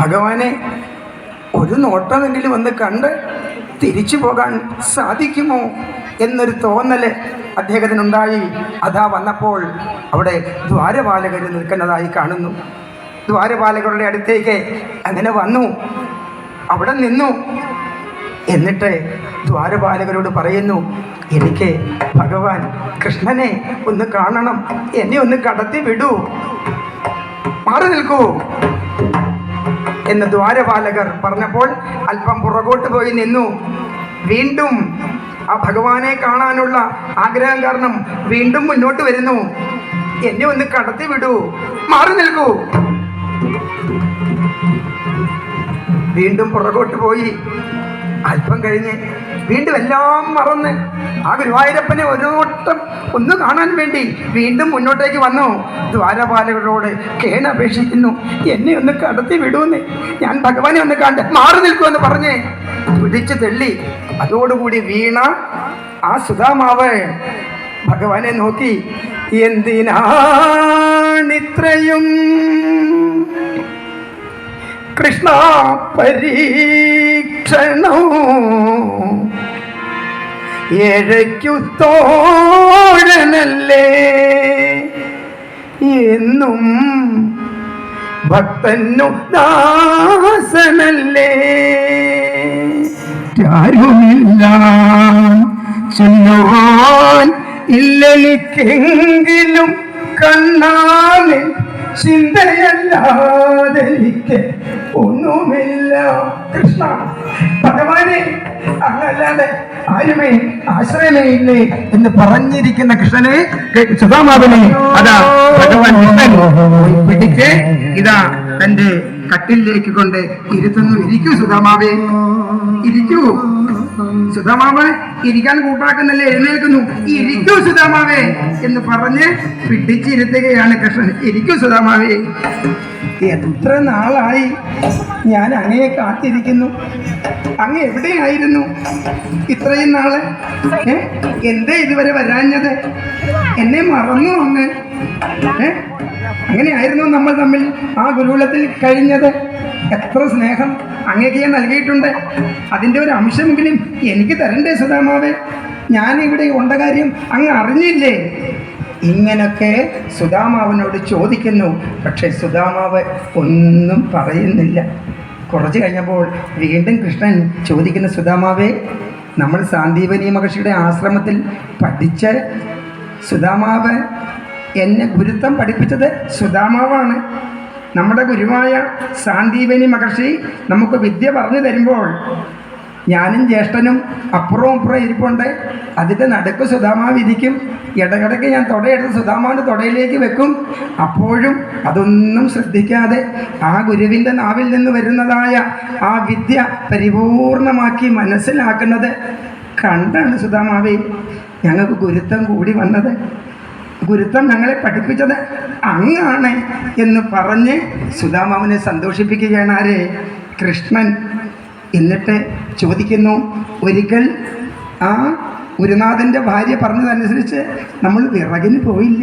ഭഗവാനെ ഒരു നോട്ടമെങ്കിലും വന്ന് കണ്ട് തിരിച്ചു പോകാൻ സാധിക്കുമോ എന്നൊരു തോന്നൽ അദ്ദേഹത്തിനുണ്ടായി. അതാ വന്നപ്പോൾ അവിടെ ദ്വാരപാലകർ നിൽക്കുന്നതായി കാണുന്നു. ദ്വാരപാലകരുടെ അടുത്തേക്ക് അങ്ങനെ വന്നു. അവിടെ നിന്നു. എന്നിട്ട് ദ്വാരപാലകരോട് പറയുന്നു എനിക്ക് ഭഗവാൻ കൃഷ്ണനെ ഒന്ന് കാണണം. എന്നെ ഒന്ന് കടത്തി വിടൂ മാറി നിൽക്കൂ. എന്ന് ദ്വാരപാലകർ പറഞ്ഞപ്പോൾ അല്പം പുറകോട്ട് പോയി നിന്നു. വീണ്ടും ആ ഭഗവാനെ കാണാനുള്ള ആഗ്രഹം കാരണം വീണ്ടും മുന്നോട്ട് വരുന്നു. എന്നെ ഒന്ന് കടത്തി വിടൂ മാറി നിൽക്കൂ. വീണ്ടും പുറകോട്ട് പോയി. അല്പം കഴിഞ്ഞ് വീണ്ടും എല്ലാം മറന്ന് ആ ഗുരുവായൂരപ്പനെ ഒരു ഓട്ടം ഒന്ന് കാണാൻ വേണ്ടി വീണ്ടും മുന്നോട്ടേക്ക് വന്നു. ദ്വാരപാലകളോട് കേണപേക്ഷിക്കുന്നു എന്നെ ഒന്ന് കടത്തി വിടൂന്ന്. ഞാൻ ഭഗവാനെ ഒന്ന് കണ്ട് മാറി നിൽക്കുമെന്ന് പറഞ്ഞ് പിടിച്ചു തെള്ളി. അതോടുകൂടി വീണ ആ സുധാമാവ് ഭഗവാനെ നോക്കി. എന്തിനാണിത്രയും കൃഷ്ണ പരീക്ഷണോ ഏഴയ്ക്കു എന്നും ഭക്തനു ദാസനല്ലേ? ആരുമില്ല. ചൊല്ലുവാൻ ഇല്ലെനിക്കെങ്കിലും കണ്ണാലെ ചിന്തയല്ലാതെ ഒന്നുമില്ല. കൃഷ്ണ ഭഗവാനെ അങ്ങല്ലാതെ ആരുമേ ആശ്രയമേ ഇല്ലേ എന്ന് പറഞ്ഞിരിക്കുന്ന കൃഷ്ണനെ സുധാമാവിനെ അതാ ഭഗവാൻ പിടിച്ച് ഇതാ തന്റെ കട്ടിലേക്ക് കൊണ്ട് ഇരുത്തുന്നു. ഇരിക്കൂ സുധാമാവേ. ഇരിക്കൂ. സുധാമാവ് ഇരിക്കാൻ കൂട്ടാക്കുന്നല്ലേ എഴുന്നേൽക്കുന്നു? ഇരിക്കൂ സുധാമാവേ എന്ന് പറഞ്ഞ് പിടിച്ചിരുത്തുകയാണ് കൃഷ്ണൻ. ഇരിക്കൂ സുധാമാവേ. എത്ര നാളായി ഞാൻ അങ്ങയെ കാത്തിരിക്കുന്നു. അങ്ങ് എവിടെയായിരുന്നു ഇത്രയും നാൾ? ഏ? എന്തേ ഇതുവരെ വരാഞ്ഞത്? എന്നെ മറന്നു അങ്ങ്? ഏ? അങ്ങനെയായിരുന്നു നമ്മൾ തമ്മിൽ ആ ഗുരുകുലത്തിൽ കഴിഞ്ഞത്. എത്ര സ്നേഹം അങ്ങേക്ക് ഞാൻ നൽകിയിട്ടുണ്ട്. അതിന്റെ ഒരു അംശമെങ്കിലും എനിക്ക് തരണ്ടേ സുധാമാവേ ഞാൻ ഇവിടെ ഉണ്ട കാര്യം അങ്ങ് അറിഞ്ഞില്ലേ? ഇങ്ങനൊക്കെ സുധാമാവിനോട് ചോദിക്കുന്നു. പക്ഷേ സുധാമാവ് ഒന്നും പറയുന്നില്ല. കുറച്ച് കഴിഞ്ഞപ്പോൾ വീണ്ടും കൃഷ്ണൻ ചോദിക്കുന്ന സുധാമാവേ നമ്മൾ സാന്ദീപനി മഹർഷിയുടെ ആശ്രമത്തിൽ പഠിച്ച സുധാമാവ് എന്നെ ഗുരുത്വം പഠിപ്പിച്ചത് സുധാമാവാണ് നമ്മുടെ ഗുരുവായ സാന്ദീപനി മഹർഷി നമുക്ക് വിദ്യ പറഞ്ഞു തരുമ്പോൾ ഞാനും ജ്യേഷ്ഠനും അപ്പുറവും അപ്പുറം ഇരിപ്പുണ്ട്. അതിന്റെ നടുക്ക് സുധാമാവ് ഇരിക്കും. ഇടകിടയ്ക്ക് ഞാൻ തുടയെടുത്ത് സുധാമാവിന്റെ തുടയിലേക്ക് വെക്കും. അപ്പോഴും അതൊന്നും ശ്രദ്ധിക്കാതെ ആ ഗുരുവിന്റെ നാവിൽ നിന്ന് വരുന്നതായ ആ വിദ്യ പരിപൂർണമാക്കി മനസ്സിലാക്കുന്നത് കണ്ടാണ് സുധാമാവേ ഞങ്ങൾക്ക് ഗുരുത്വം കൂടി വന്നത്. ഗുരുത്വം ഞങ്ങളെ പഠിപ്പിച്ചത് അങ്ങാണ് എന്ന് പറഞ്ഞ് സുധാമാവിനെ സന്തോഷിപ്പിക്കുകയാണ് ആര്? കൃഷ്ണൻ. എന്നിട്ട് ചോദിക്കുന്നു ഒരിക്കൽ ആ ഗുരുനാഥന്റെ ഭാര്യ പറഞ്ഞതനുസരിച്ച് നമ്മൾ വിറകിന് പോയില്ലേ?